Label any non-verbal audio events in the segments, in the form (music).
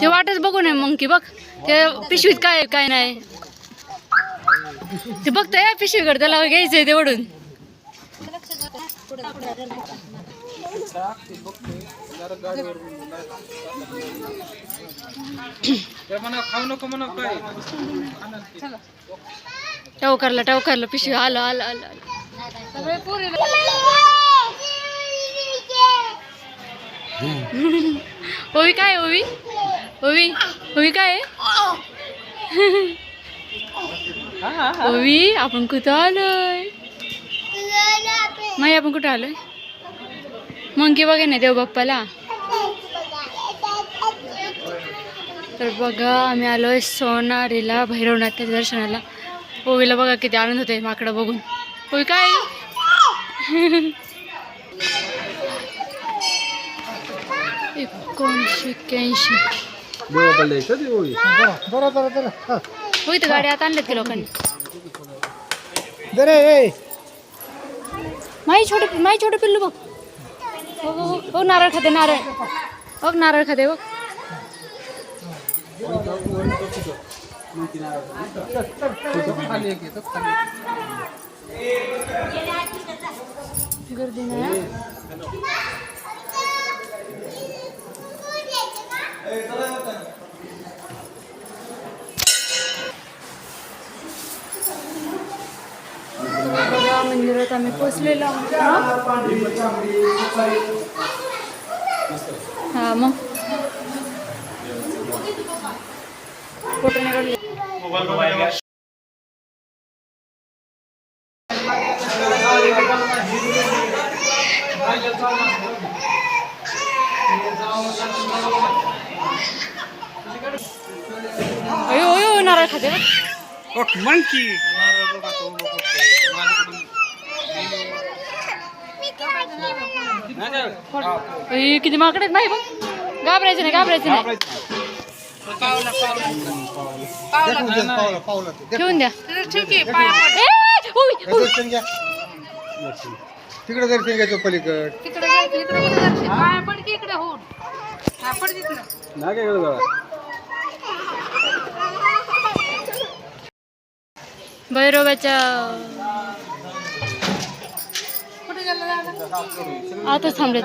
ते वाटच बघू नये मग की बघ. ते पिशवीत काय आहे, काय नाही. ते बघतोय पिशवीकडे त्याला घ्यायचंय म्हणा काय? टवकारला टवकारला पिशवी आलं आलं आलं आलं. (laughs) ओवी काय ओवी? ओवी ओवी काय आहे? ओवी आपण कुठं आलोय? माही आपण कुठं आलोय? मंकी बघा ना देव बाप्पाला. तर बघा आम्ही आलोय सोनारीला भैरवनाथच्या दर्शनाला. ओवीला बघा किती आनंद होतोय माकडं बघून. ओवी काय? एकोणीसशे एक्क्याऐंशी. बरं बरं बरं. हा. होई तर गाडी आता आणल्यात की लोकांनी. दे रे ए. माई छोटे माई छोटे पिल्लू बघ. हो हो हो. हो नारळ खाते नारळ. बघ नारळ खाते बघ. गर्दी नाही परत आम्ही पोचलेलो आहोत हा? मग. फोटो नाही अयो अयो नारळ खाते मंकी oh, अय, किती माकडे माही बघ. घाबरायचं नाही घाबरायचं नाही. पावलं पावलं ते. ठेवून द्या. ए, उई, हे उई. दर्शन घ्या तिकडे दर्शन घ्यायचं पलीकड. भैरवाच्या आताच थांबलेत.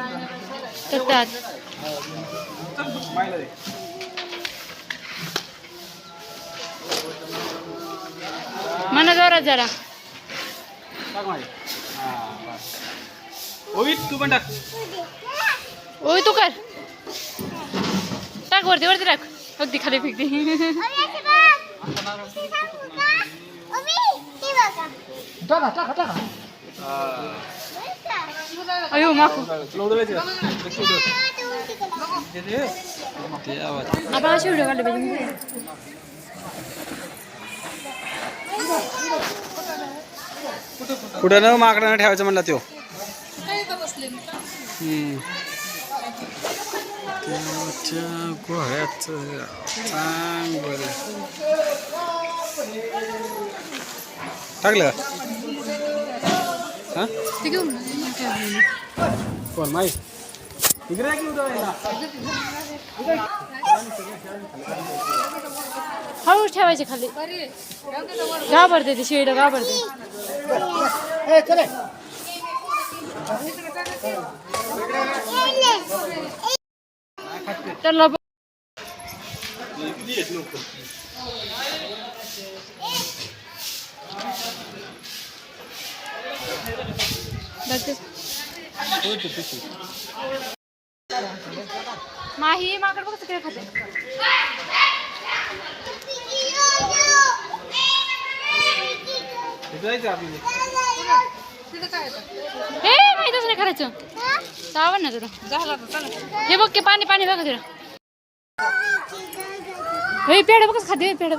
तर त्यात मना जोरात जरा. ओवी तू पण टाक. ओय तू कर. टाक वरती वरती टाक. अगदी खाली फेकते. टाका टाका टाका अयो माफू आपण अशी व्हिडिओ काढले पाहिजे कुठं न माकडं ठेवायचं म्हणला तो गोळ्याच चांगलं टाकलं का हा ते घेऊन कोण माहीत इकडे की हळू ठेवायचे खाली. घाबरते ते शिडं घाबरते. ए चले त्यांना माही माकड बघ तिकडे खाते. हे माहितच नाही करायचं. चावण ना तुला. हे बघ की पाणी पाणी बघा तुला. हे पेड बघ खाते पेड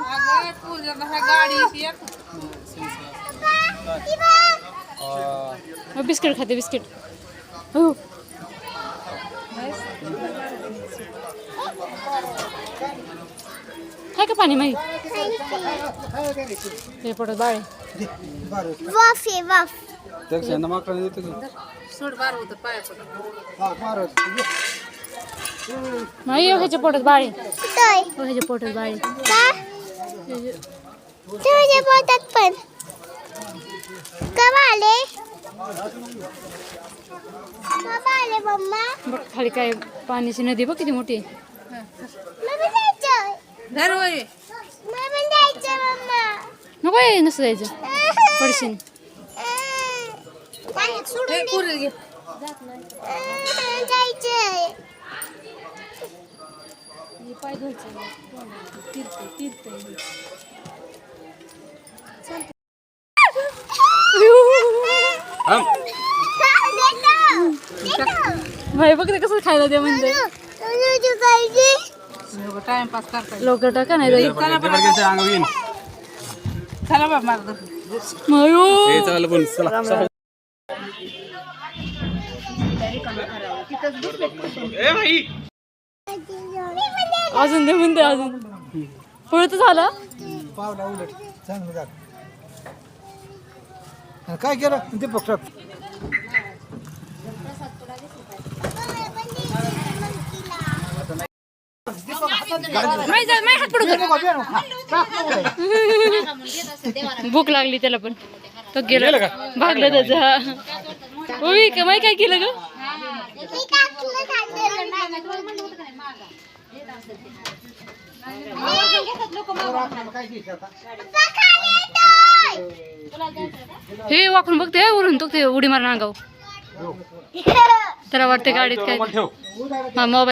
बिस्किट खाते बिस्किट। हो आहे का पाणी माही हे पडत बाळे दे, बरं. वाफ आहे वाफ। त्यापेक्षा माकडं देतो की हा, बरं. दे. नाही हो, ह्याच्या पोटात बाळे तोय। हो, ह्याच्या पोटात बाळे का तुझ्या पोटात पण कवा आले कवा आले मम्मा बघ खाली काय पाण्याची नदी बघ किती मोठी. जायचं जायचं मम्मा नको आहे नसं जायचं. पडशीन पाण्यात सोडून दे. जायचंय थांब. भाई बघ ते कसं खायला ते म्हणते. टाका नाही हे चालेल पण चला चला. ए भाई. अजून दे म्हणते अजून. पळत झाला. पावला उलट चांगलं झालं. काय केलं? ते पक्षात हात पडू भूक लागली त्याला पण. तो गेला. का? भागलं त्याचा ओवी का माही काय केलं ग? हे वाकून बघते वरून तो ते उडी मारण अंगाव त्याला वाटते गाडीत काय हा मोबाईल.